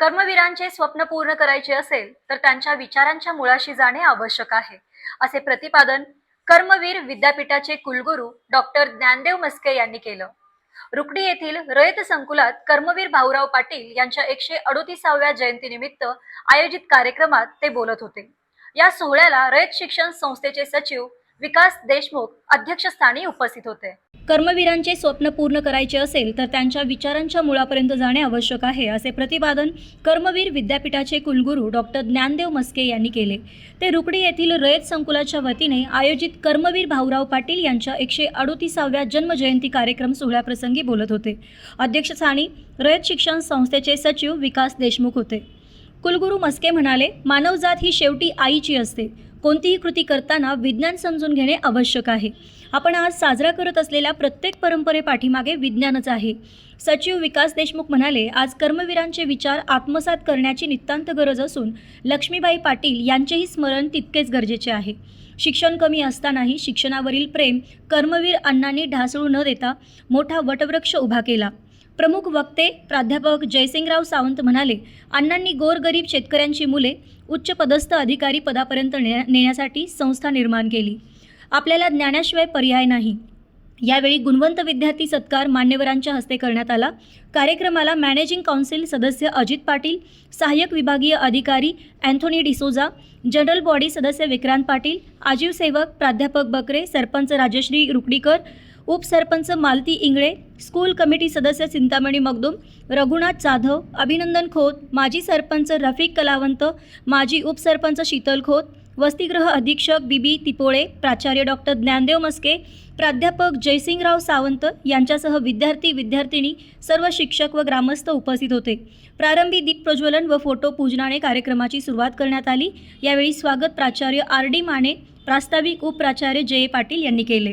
कर्मवीरांचे स्वप्न पूर्ण करायचे असेल तर त्यांच्या विचारांच्या मुळाशी जाणे आवश्यक आहे. असे प्रतिपादन कर्मवीर विद्यापीठाचे कुलगुरू डॉक्टर ज्ञानदेव मस्के यांनी केलं. रुकडी येथील रयत संकुलात कर्मवीर भाऊराव पाटील यांच्या एकशे अडोतीसाव्या जयंतीनिमित्त आयोजित कार्यक्रमात ते बोलत होते. या सोहळ्याला रयत शिक्षण संस्थेचे सचिव विकास देशमुख अध्यक्षस्थानी उपस्थित होते. कर्मवीरांचे स्वप्न पूर्ण करायचे असेल तर त्यांच्या विचारांच्या मुळापर्यंत जाणे आवश्यक आहे असे प्रतिपादन कर्मवीर विद्यापीठाचे कुलगुरू डॉक्टर ज्ञानदेव मस्के यांनी केले. ते रुकडी येथील रयत संकुलाच्या वतीने आयोजित कर्मवीर भाऊराव पाटील यांच्या एकशे अडोतीसाव्या जन्मजयंती कार्यक्रम सोहळ्याप्रसंगी बोलत होते. अध्यक्षस्थानी रयत शिक्षण संस्थेचे सचिव विकास देशमुख होते. कुलगुरू मस्के म्हणाले मानवजात ही शेवटी आईची असते. कोणतीही कृती करताना विज्ञान समजून घेणे आवश्यक आहे. आपण आज साजरा करत असलेल्या प्रत्येक परंपरेपाठीमागे विज्ञानच आहे. सचिव विकास देशमुख म्हणाले आज कर्मवीरांचे विचार आत्मसात करण्याची नितांत गरज असून लक्ष्मीबाई पाटील यांचेही स्मरण तितकेच गरजेचे आहे. शिक्षण कमी असतानाही शिक्षणावरील प्रेम कर्मवीर अण्णांनी ढासळू न देता मोठा वटवृक्ष उभा केला. प्रमुख वक्ते प्राध्यापक जयसिंगराव सावंत म्हणाले अण्णांनी गोरगरीब शेतकऱ्यांची मुले उच्च पदस्थ अधिकारी पदापर्यंत ने नेण्यासाठी संस्था निर्माण केली. आपल्याला ज्ञानाशिवाय पर्याय नाही. यावेळी गुणवंत विद्यार्थी सत्कार मान्यवरांच्या हस्ते करण्यात आला. कार्यक्रमाला मॅनेजिंग काउन्सिल सदस्य अजित पाटील सहाय्यक विभागीय अधिकारी अँथोनी डिसोजा जनरल बॉडी सदस्य विक्रांत पाटील आजीव सेवक प्राध्यापक बकरे सरपंच राजश्री रुकडीकर उपसरपंच मालती इंगळे स्कूल कमिटी सदस्य चिंतामणी मगदुम रघुनाथ जाधव अभिनंदन खोत माजी सरपंच रफिक कलावंत माजी उपसरपंच शीतल खोत वसतिगृह अधीक्षक बीबी तिपोळे प्राचार्य डॉक्टर ज्ञानदेव मस्के प्राध्यापक जयसिंगराव सावंत यांच्यासह विद्यार्थी विद्यार्थिनी सर्व शिक्षक व ग्रामस्थ उपस्थित होते. प्रारंभी दीप प्रज्वलन व फोटो पूजनाने कार्यक्रमाची सुरुवात करण्यात आली. यावेळी स्वागत प्राचार्य आर डी माने प्रास्ताविक उपप्राचार्य जय पाटील यांनी केले.